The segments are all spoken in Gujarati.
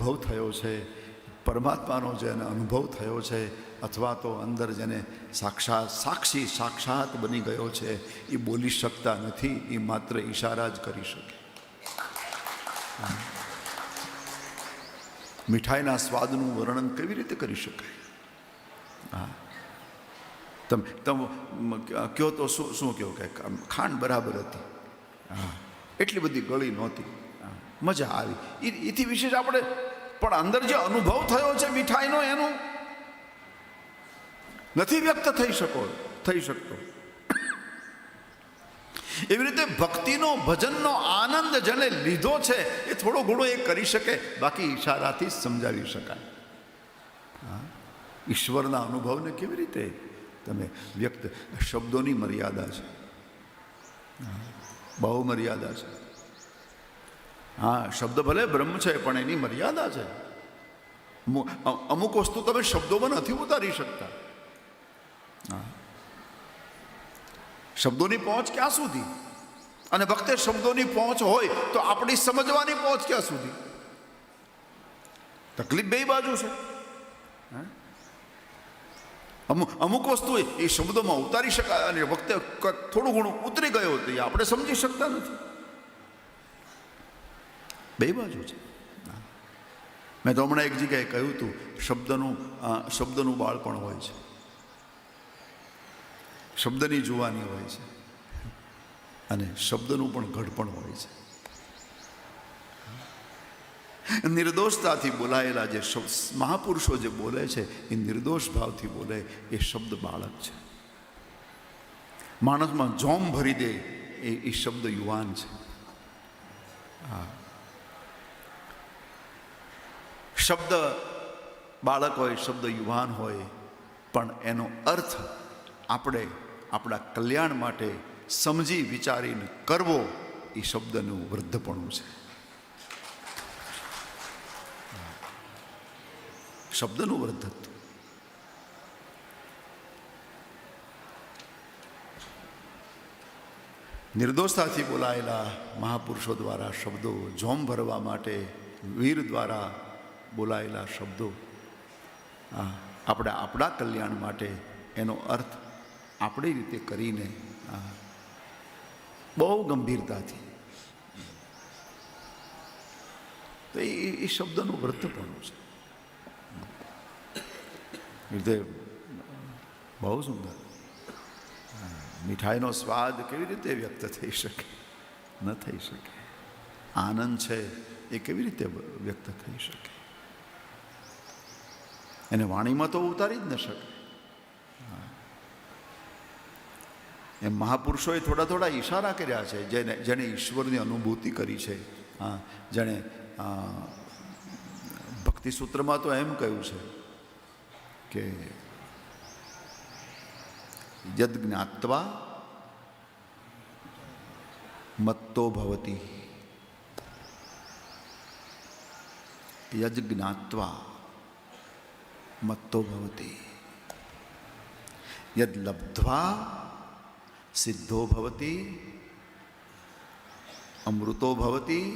અનુભવ થયો છે. પરમાત્માનો જેને અનુભવ થયો છે અથવા તો અંદર જેને સાક્ષાત સાક્ષી સાક્ષાત બની ગયો છે, એ બોલી શકતા નથી, એ માત્ર ઈશારા જ કરી શકે. મીઠાઈના સ્વાદનું વર્ણન કેવી રીતે કરી શકાય? હા. તમે તમે કહો તો શું શું કહો કે ખાંડ બરાબર હતી. હા. એટલી બધી ગળી નહોતી. મજા આવી. એથી વિશેષ આપણે, પણ અંદર જે અનુભવ થયો છે મીઠાઈનો એનો, નથી વ્યક્ત થઈ શકો, થઈ શકતો. એવી રીતે ભક્તિનો, ભજનનો આનંદ જેને લીધો છે, એ થોડો ઘણો એ કરી શકે, બાકી ઈશારાથી સમજાવી શકાય. ઈશ્વરના અનુભવને કેવી રીતે તમે વ્યક્ત, શબ્દોની મર્યાદા છે. બહુ મર્યાદા છે. હા, શબ્દ ભલે બ્રહ્મ છે, પણ એની મર્યાદા છે. અમુક વસ્તુ તમે શબ્દોમાં નથી ઉતારી શકતા. હા. શબ્દોની પહોંચ ક્યાં સુધી? અને વખતે શબ્દોની પહોંચ હોય તો આપણી સમજવાની પહોંચ ક્યાં સુધી? તકલીફ બે બાજુ છે? અમુક અમુક વસ્તુ એ શબ્દોમાં ઉતારી શકાય અને વખતે થોડું ઘણું ઉતરી ગયો તો એ આપણે સમજી શકતા નથી. બે બાજુ છે. મેં તો હમણાં એક જગ્યાએ કહ્યું હતું, શબ્દનું શબ્દનું બાળપણ હોય છે. શબ્દની જુવાની હોય છે. અને શબ્દનું પણ ઘડપણ હોય છે. નિર્દોષતાથી બોલાયેલા જે મહાપુરુષો જે બોલે છે, એ નિર્દોષ ભાવથી બોલે, એ શબ્દ બાળક છે. માણસમાં જોમ ભરી દે, એ એ શબ્દ યુવાન છે. હા. શબ્દ બાળક હોય, શબ્દ યુવાન હોય, પણ એનો અર્થ આપણે આપણા કલ્યાણ માટે સમજી વિચારીને કરવો એ શબ્દનું વૃદ્ધપણું છે. શબ્દનું વૃદ્ધત્વ. નિર્દોષતાથી બોલાયેલા મહાપુરુષો દ્વારા શબ્દો જોમ ભરવા માટે વીર દ્વારા બોલાયેલા શબ્દો. હા આપણે આપણા કલ્યાણ માટે એનો અર્થ આપણી રીતે કરીને બહુ ગંભીરતાથી. તો એ એ શબ્દનું વ્રતપણું છે. એ બહુ સુંદર. મીઠાઈનો સ્વાદ કેવી રીતે વ્યક્ત થઈ શકે? ન થઈ શકે. આનંદ છે એ કેવી રીતે વ્યક્ત થઈ શકે? એને વાણીમાં તો ઉતારી જ ન શકે. એમ મહાપુરુષોએ થોડા થોડા ઈશારા કર્યા છે, જેને જેણે ઈશ્વરની અનુભૂતિ કરી છે. હા, જેણે ભક્તિસૂત્રમાં ભક્તિ સૂત્રમાં તો એમ કહ્યું છે કે યદ જ્ઞાત્વા મત્તો ભવતી. યજ જ્ઞાત્વા મત્તો ભવતી યદ લબ્ધ્વા સિદ્ધો ભવતી અમૃતો ભવતી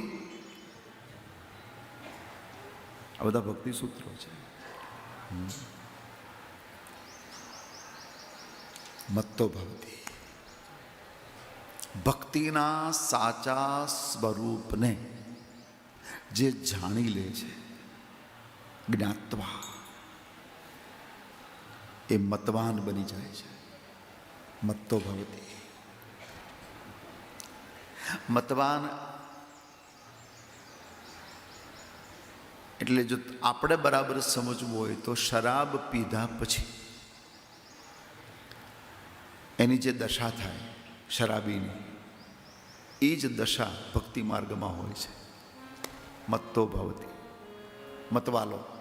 આ બધા ભક્તિ સૂત્રો છે મત્તો ભવતી ભક્તિના સાચા સ્વરૂપને જે જાણી લે છે જ્ઞાત્વા એ મતવાન બની જાય છે. મત્તો ભવતી. મતવાન એટલે જો આપણે બરાબર સમજવું હોય તો શરાબ પીધા પછી એની જે દશા થાય, શરાબીની, એ જ દશા ભક્તિ માર્ગમાં હોય છે. મત્તો ભવતી. મતવાલો.